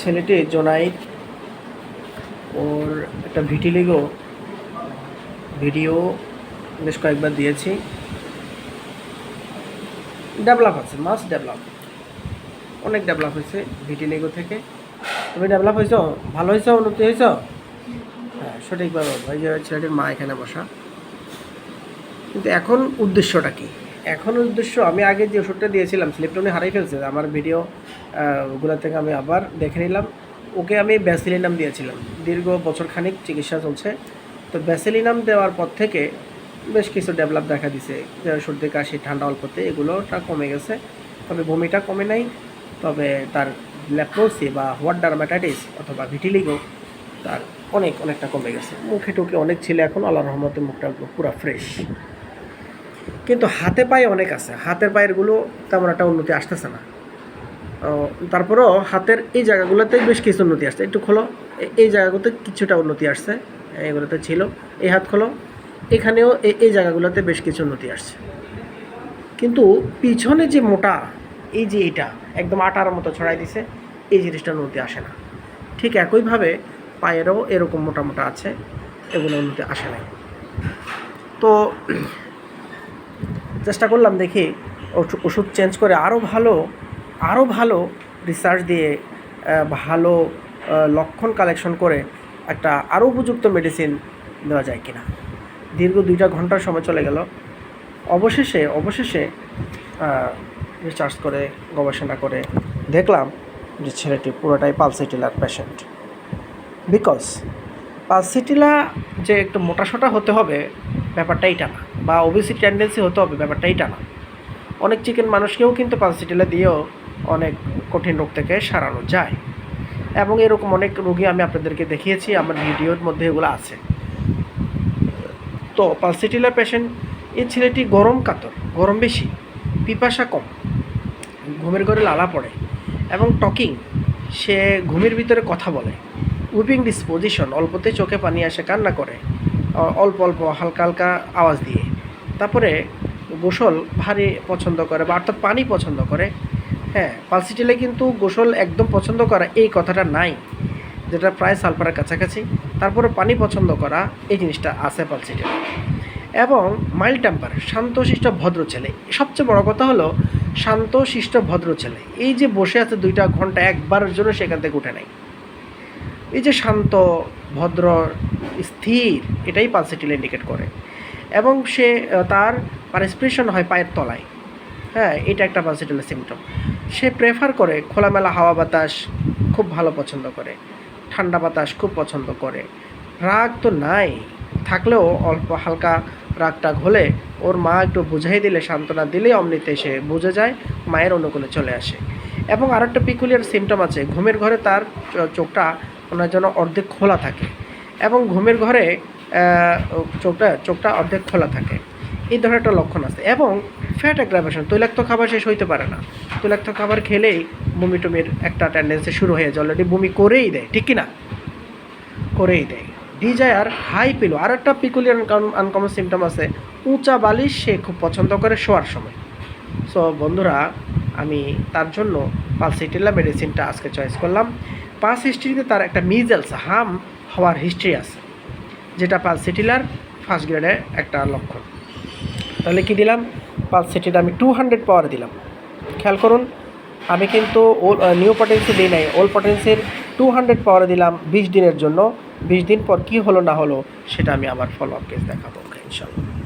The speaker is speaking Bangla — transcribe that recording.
ছেলেটি জোনাইদ ওর একটা ভিটিলিগো ভিডিও বেশ কয়েকবার দিয়েছি। ডেভেলপ আছে মাস ডেভেলপ। অনেক ডেভেলপ হয়েছে ভিটিলিগো থেকে। তুমি ডেভেলপ হয়েছ? ভালো হয়েছ? উন্নতি হয়েছ? হ্যাঁ সঠিকভাবে যে ছেলেটির মা এখানে বসা। কিন্তু এখন উদ্দেশ্যটা কি? এখন উদ্দেশ্য, আমি আগে যে ওষুধটা দিয়েছিলাম স্লিপটনে হারাই ফেলছে, আমার ভিডিও গুলো থেকে আমি আবার দেখে নিলাম। ওকে আমি ব্যাসিলিনাম দিয়েছিলাম। দীর্ঘ বছর খানিক চিকিৎসা চলছে। তো ব্যাসিলিনাম দেওয়ার পর থেকে বেশ কিছু ডেভেলপ দেখা দিছে সর্দি, কাশি, ঠান্ডা অল্পতে এগুলোটা কমে গেছে। তবে বমিটা কমে নাই, তবে তার ল্যাপ্রোসি বা হোয়াট ডার্মাটাইটিস অথবা ভিটিলিগো তার অনেক, অনেকটা কমে গেছে। মুখে টুকে অনেক ছিল, এখন আল্লাহ রহমতে মুখটা পুরো ফ্রেশ কিন্তু হাতে পায়ে অনেক আছে। হাতের পায়েরগুলো তেমন একটা উন্নতি আসতেছে না। তারপরেও হাতের এই জায়গাগুলোতে বেশ কিছু উন্নতি আসছে। একটু খোলো। এই জায়গাগুলোতে কিছুটা উন্নতি আসছে। এগুলোতে ছিল। এই হাত খোলো। এখানেও এই এই জায়গাগুলোতে বেশ কিছু উন্নতি আসছে। কিন্তু পিছনে যে মোটা, এই যে এটা একদম আটার মতো ছড়াই দিছে, এই জিনিসটা উন্নতি আসে না। ঠিক একইভাবে পায়েরও এরকম মোটা মোটা আছে। এগুলো উন্নতি আসে না তো চেষ্টা করলাম দেখি ওষু- ওষুধ চেঞ্জ করে আরও ভালো আরও ভালো রিসার্চ দিয়ে ভালো লক্ষণ কালেকশন করে একটা আরও উপযুক্ত মেডিসিন দেওয়া যায় কিনা। দীর্ঘ দুইটা ঘণ্টার সময় চলে গেল। অবশেষে অবশেষে রিসার্চ করে, গবেষণা করে দেখলাম যে ছেলেটি পুরোটাই পালসিটিলার পেশেন্ট বিকজ পালসিটিলা যে একটু মোটাসোটা হতে হবে ব্যাপারটা এইটা না বা ওবিসি টেন্ডেন্সি হতে হবে ব্যাপারটা এইটা না অনেক চিকেন মানুষকেও কিন্তু পালসিটিলা দিয়েও অনেক কঠিন রোগ থেকে সারানো যায়। এবং এরকম অনেক রোগী আমি আপনাদেরকে দেখিয়েছি, আমার ভিডিওর মধ্যে এগুলো আছে। তো পালসিটিলা পেশেন্ট এই ছেলেটি গরম কাতর, গরম বেশি, পিপাসা কম, ঘুমের ঘরে লালা পড়ে এবং টকিং, সে ঘুমের ভিতরে কথা বলে উইপিং ডিসপোজিশন অল্পতে চোখে পানি আসে, কান্না করে। অল্প অল্প হালকা হালকা আওয়াজ দিয়ে। তারপরে গোসল ভারী পছন্দ করে বা অর্থাৎ পানি পছন্দ করে। হ্যাঁ পালসিটিলে কিন্তু গোসল একদম পছন্দ করা এই কথাটা নাই, যেটা প্রায় সালফারের কাছাকাছি। তারপরে পানি পছন্দ করা এই জিনিসটা আছে পালসিটিলে এবং মাইল টেম্পার শান্তশিষ্ট ভদ্র ছেলে। সবচেয়ে বড় কথা হলো শান্তশিষ্ট ভদ্র ছেলে। এই যে বসে আছে দুইটা ঘণ্টা একবারের জন্য সেখান থেকে উঠে নেয় এই যে শান্ত, ভদ্র, স্থির, এটাই পালসিটিল ইন্ডিকেট করে। এবং সে তার পারেসপিরেশন হয় পায়ের তলায়। হ্যাঁ এটা একটা পালসিটিলের সিমটম সে প্রেফার করে খোলামেলা হাওয়া বাতাস খুব ভালো পছন্দ করে। ঠান্ডা বাতাস খুব পছন্দ করে। রাগ তো নাই। থাকলেও অল্প হালকা রাগ টাগ হলে ওর মা একটু বুঝাই দিলে, সান্ত্বনা দিলেই অমনিতে সে বুঝে যায়, মায়ের অনুকূলে চলে আসে। এবং আর একটা পিকুলিয়ার সিমটম আছে। ঘুমের ঘরে তার চোখটা ওনার জন্য অর্ধেক খোলা থাকে এবং ঘুমের ঘরে চোখটা চোখটা অর্ধেক খোলা থাকে। এই ধরনের একটা লক্ষণ আছে এবং ফ্যাট অ্যাগ্রাভেশন তৈলাক্ত খাবার শেষ হইতে পারে না। তৈলাক্ত খাবার খেলেই বমি টমির একটা টেন্ডেন্সি শুরু হয়ে যায়। অলরেডি বমি করেই দেয়, ঠিক কি না করেই দেয়। ডিজায়ার হাই পিলো আর একটা পিকুলিয়ার আনকমন সিমটম আছে। উঁচা বালিশ সে খুব পছন্দ করে শোয়ার সময়। সো বন্ধুরা, আমি তার জন্য পালসিটিলা মেডিসিনটা আজকে চয়েস করলাম। পাস হিস্ট্রিতে তার একটা মিজেলস হাম হওয়ার হিস্ট্রি আছে, যেটা পালসিটিলার ফার্স্ট গ্রেডের একটা লক্ষণ। তাহলে কি দিলাম? পালসিটিটা আমি টু হান্ড্রেড পাওয়ার দিলাম। খেয়াল করুন, আমি কিন্তু ওল নিউ পটেন্সি দিই নাই ওল্ড পটেন্সির টু হান্ড্রেড পাওয়ার দিলাম বিশ দিনের জন্য। বিশ দিন পর কি হলো না হলো, সেটা আমি আমার ফলো আপ কেস দেখাবো ইনশাল্লাহ